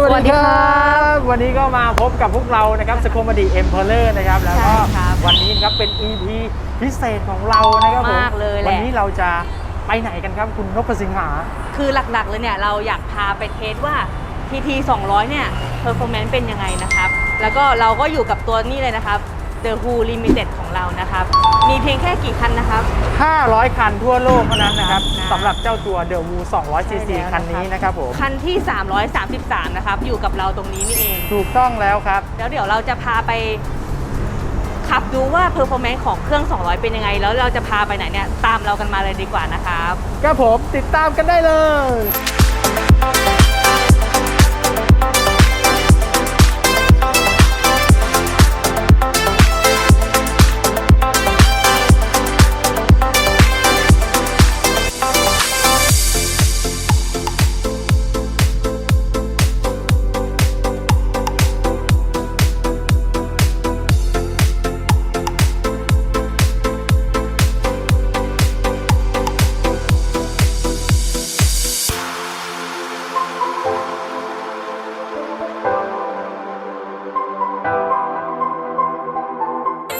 สวัสสวัสดีดีคครัรับ วันนี้ก็มาพบกับพวกเรานะครับสโคมดีเอ็มเพลเลอร์นะครับ แล้วก็ใช่ครับวันนี้นะครับเป็น EP พิเศษของเรานะครับผมมากเลยแหละวันนี้เราจะไปไหนกันครับคุณนพสิงหา คือหลักๆเลยเนี่ยเราอยากพาไปเทสว่า TT 200 เนี่ย performance เป็นยังไงนะครับ แล้วก็เราก็อยู่กับตัวนี้เลยนะครับ The Who Limited ของเรานะครับ มีเพียงแค่กี่คันนะครับ 500 คันทั่วโลกเท่านั้นนะครับนะ สำหรับเจ้าตัวเดอะวู200 cc ใช่แล้วคันนี้นะครับผม คันที่ 333 นะครับ อยู่กับเราตรงนี้นี่เอง ถูกต้องแล้วครับ แล้วเดี๋ยวเราจะพาไป ขับดูว่า performance ของเครื่อง 200 เป็นยังไง แล้วเราจะพาไปไหนเนี่ย ตามเรากันมาเลยดีกว่านะครับ ครับผมติดตามกันได้เลย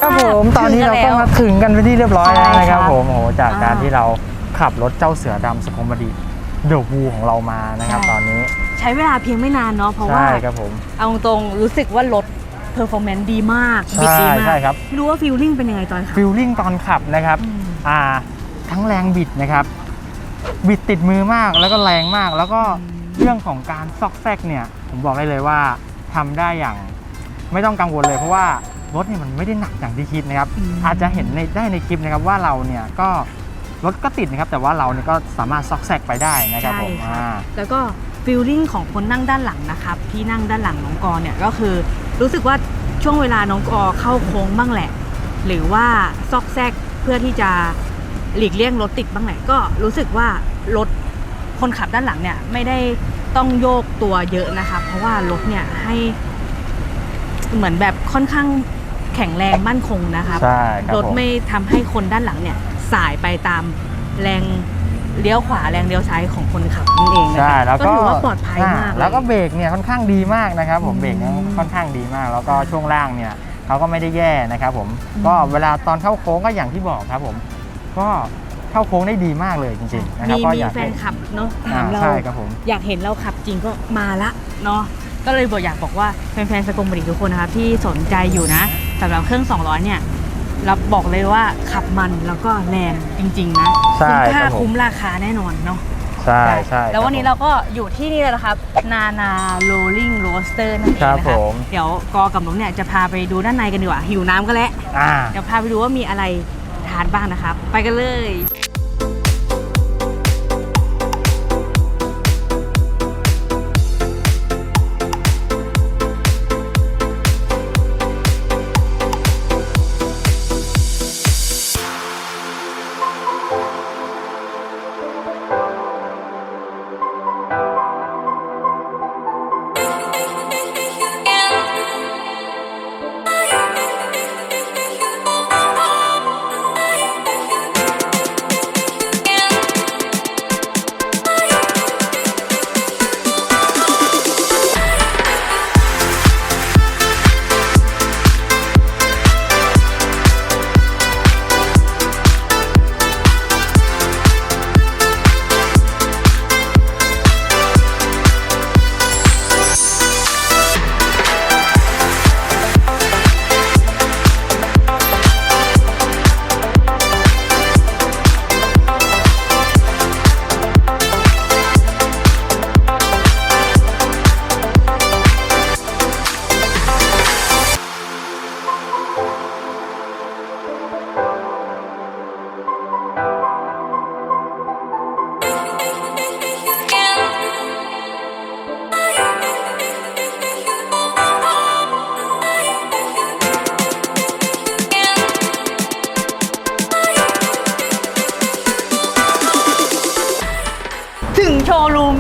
ครับผมตอนนี้เราก็มาถึงกันเป็นที่เรียบร้อยแล้วนะครับใช่ครับผมโอ้โหจากการอ่าที่เราขับรถเจ้าเสือดำสโคมดีเดอะวูของเรามานะครับใช่ตอนนี้ใช้เวลาเพียงไม่นานเนาะเพราะว่าใช่ครับผมเอาตรงๆรู้สึกว่ารถ performance ดีมากใช่บิดดีมากใช่ครับไม่รู้ว่า feeling เป็นยังไงตอนขับฟิลลิ่งตอนขับนะครับอืมอ่าทั้งแรงบิดนะครับ บิดติดมือมากแล้วก็แรงมาก แล้วก็เรื่องของการซอกแซกเนี่ย ผมบอกได้เลยว่าทำได้อย่างไม่ต้องกังวลเลยเพราะว่า รถเนี่ยมันไม่ได้หนักอย่างที่คิดนะครับอืมอาจจะเห็นในได้ในคลิปนะครับว่าเราเนี่ยก็รถก็ติดนะครับ แต่ว่าเราเนี่ยก็สามารถซอกแซกไปได้นะครับผมใช่อ่าครับแล้วก็ feeling ของคนนั่งด้านหลังนะครับที่นั่งด้านหลังน้องกอเนี่ยก็คือรู้สึกว่าช่วงเวลาน้องกอเข้าโค้งบ้างแหละ หรือว่าซอกแซกเพื่อที่จะหลีกเลี่ยงรถติดบ้างแหละก็รู้สึกว่ารถคนขับด้านหลังเนี่ยไม่ได้ต้องโยกตัวเยอะนะครับเพราะว่ารถเนี่ยให้เหมือนแบบค่อนข้าง แข็งแรงมั่นคงนะครับใช่ครับรถผม ไม่ทำให้คนด้านหลังเนี่ยสายไปตามแรงเลี้ยวขวาแรงเลี้ยวซ้ายของคนขับนั่นเองนะใช่คะแล้วก็ถือว่าปลอดภัยมากอ่เย แล้วก็เบรกเนี่ยค่อนข้างดีมากนะครับ ผมอืมเบรกเนี่ยค่อนข้างดีมาก แล้วก็ช่วงล่างเนี่ยเขาก็ไม่ได้แย่นะครับผมอืม ก็เวลาตอนเข้าโค้งก็อย่างที่บอกครับผม ก็เข้าโค้งได้ดีมากเลยจริง ๆ นะครับมีก็มีอยากแฟให้นขับเนาะอ่าถามเรา ใช่ครับผม อยากเห็นเราขับจริงก็มาละเนาะก็เลยบอกอยากบอกว่าแฟนๆสกลบุรีทุกคนนะครับที่สนใจอยู่นะ สำหรับเครื่อง 200 เนี่ยเราบอกเลยว่าขับมันแล้วก็แรงจริงๆนะใช่คุ้มค่าครับผม คุ้มราคาแน่นอนเนาะ ใช่ใช่ แล้ววันนี้คเราบผมก็อยู่ที่นี่เลยนะครับ นานาโรลลิ่งโรสเตอร์นั่นเองครับนะผคะม เดี๋ยวกอกับหนุเนี่ยจะพาไปดูด้านในกันดีกว่าหิวน้ำกันแล้ว อ่า เดี๋ยวพาไปดูว่ามีอะไรทานบ้างนะครับ ไปกันเลย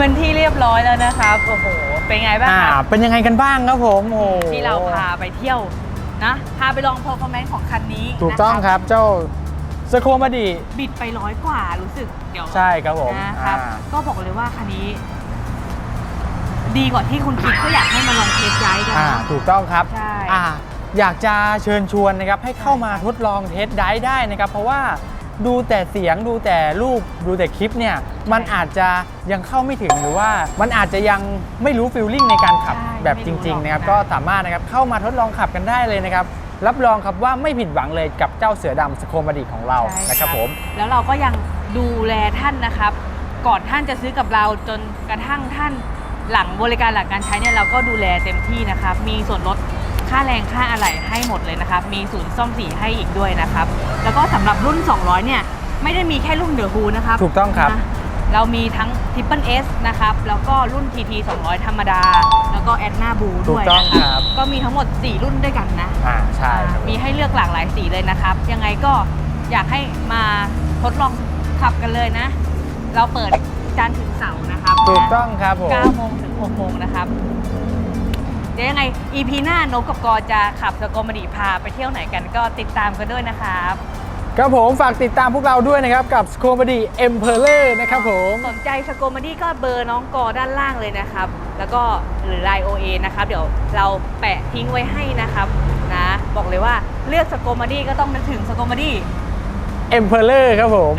เป็นที่เรียบร้อยแล้วนะครับโอ้โหเป็นไงบ้างอ่า ครับเป็นยังไงกันบ้างครับผมโอ้โหที่เราพาไปเที่ยวนะพาไปลอง performance ของคันนี้ถูกต้องนะครับ เจ้าสโคมดีบิดไปร้อยกว่ารู้สึกเดี๋ยวใช่ครับผมนะครับ อ่า ก็บอกเลยว่าคันนี้ ดีกว่าที่คุณคิดก็อยากให้มาลองเทสไดรฟ์กันอ่า นะ ถูกต้องครับใช่อ่าอยากจะเชิญชวนนะครับให้เข้ามาทดลองเทสได้ได้นะครับ เพราะว่า ดูแต่เสียงดูแต่รูปดูแต่คลิปเนี่ยมันอาจจะยังเข้าไม่ถึงหรือว่ามันอาจจะยังไม่รู้ฟิลลิ่งในการขับใช่แบบไม่จรู้ริงๆนะครับหรอกนะ ก็สามารถนะครับเข้ามาทดลองขับกันได้เลยนะครับ รับรองครับว่าไม่ผิดหวังเลยกับเจ้าเสือดำสโคมบดีของเราใช่นะครับผม แล้วเราก็ยังดูแลท่านนะครับ ก่อนท่านจะซื้อกับเราจนกระทั่งท่านหลังบริการหลังการใช้เนี่ยเราก็ดูแลเต็มที่นะครับ มีส่วนลด ค่าแรงค่าอะไหล่ให้หมดเลยนะครับมีศูนย์ซ่อมสีให้อีกด้วยนะครับ แล้วก็สำหรับรุ่น 200 เนี่ย ไม่ได้มีแค่รุ่นเดอะฮูนะครับถูกต้องครับ นะเรามีทั้ง Triple S นะครับ แล้วก็รุ่น TT 200 ธรรมดา แล้วก็แอดนาบูถูด้กวยต้องนะคครัรับ บ ก็มีทั้งหมด 4 รุ่นด้วยกันนะ อ่าใช่ครับมีให้เลือกหลากหลายสีเลยนะครับ ยังไงก็อยากให้มาทดลองขับกันเลยนะ เราเปิดจันทร์ถึงเสาร์นะครับถูกต้องครับผม 9โมงถึง6โมงนะครับ เดี๋ยวยังไง EP หน้านกกับกอจะขับสกอมดีพาไปเที่ยวไหนกันก็ติดตามกันด้วยนะครับ ครับผมฝากติดตามพวกเราด้วยนะครับ กับสโคมบดีเอ็มเพลเลอร์นะครับผมสนใจสโกมดี้ก็เบอร์น้องกอด้านล่างเลยนะครับ แล้วก็หรือ Line OA นะครับ เดี๋ยวเราแปะทิ้งไว้ให้นะครับนะ บอกเลยว่าเลือกสโกมดี้ก็ต้องนึกถึงสโกมดี้เอ็มเพลเลอร์ครับผม